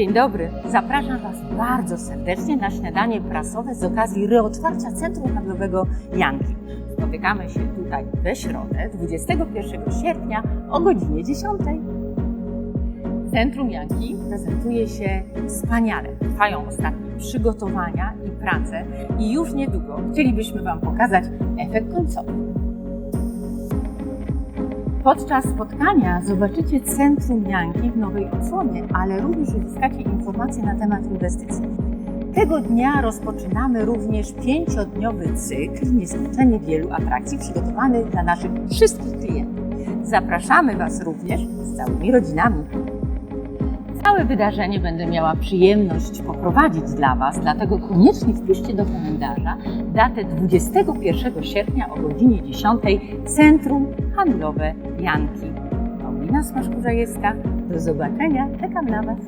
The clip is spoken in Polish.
Dzień dobry. Zapraszam Was bardzo serdecznie na śniadanie prasowe z okazji reotwarcia Centrum Handlowego Janki. Spotykamy się tutaj we środę, 21 sierpnia o godzinie 10. Centrum Janki prezentuje się wspaniale. Trwają ostatnie przygotowania i prace i już niedługo chcielibyśmy Wam pokazać efekt końcowy. Podczas spotkania zobaczycie Centrum Janki w nowej odsłonie, ale również uzyskacie informacje na temat inwestycji. Tego dnia rozpoczynamy również pięciodniowy cykl nieskończenie wielu atrakcji przygotowanych dla naszych wszystkich klientów. Zapraszamy Was również z całymi rodzinami. Całe wydarzenie będę miała przyjemność poprowadzić dla Was, dlatego koniecznie wpiszcie do komentarza datę 21 sierpnia o godzinie 10 Centrum Handlowe Janki. Paulina Smaszkurza-Jeska. Do zobaczenia. Czekam na Was.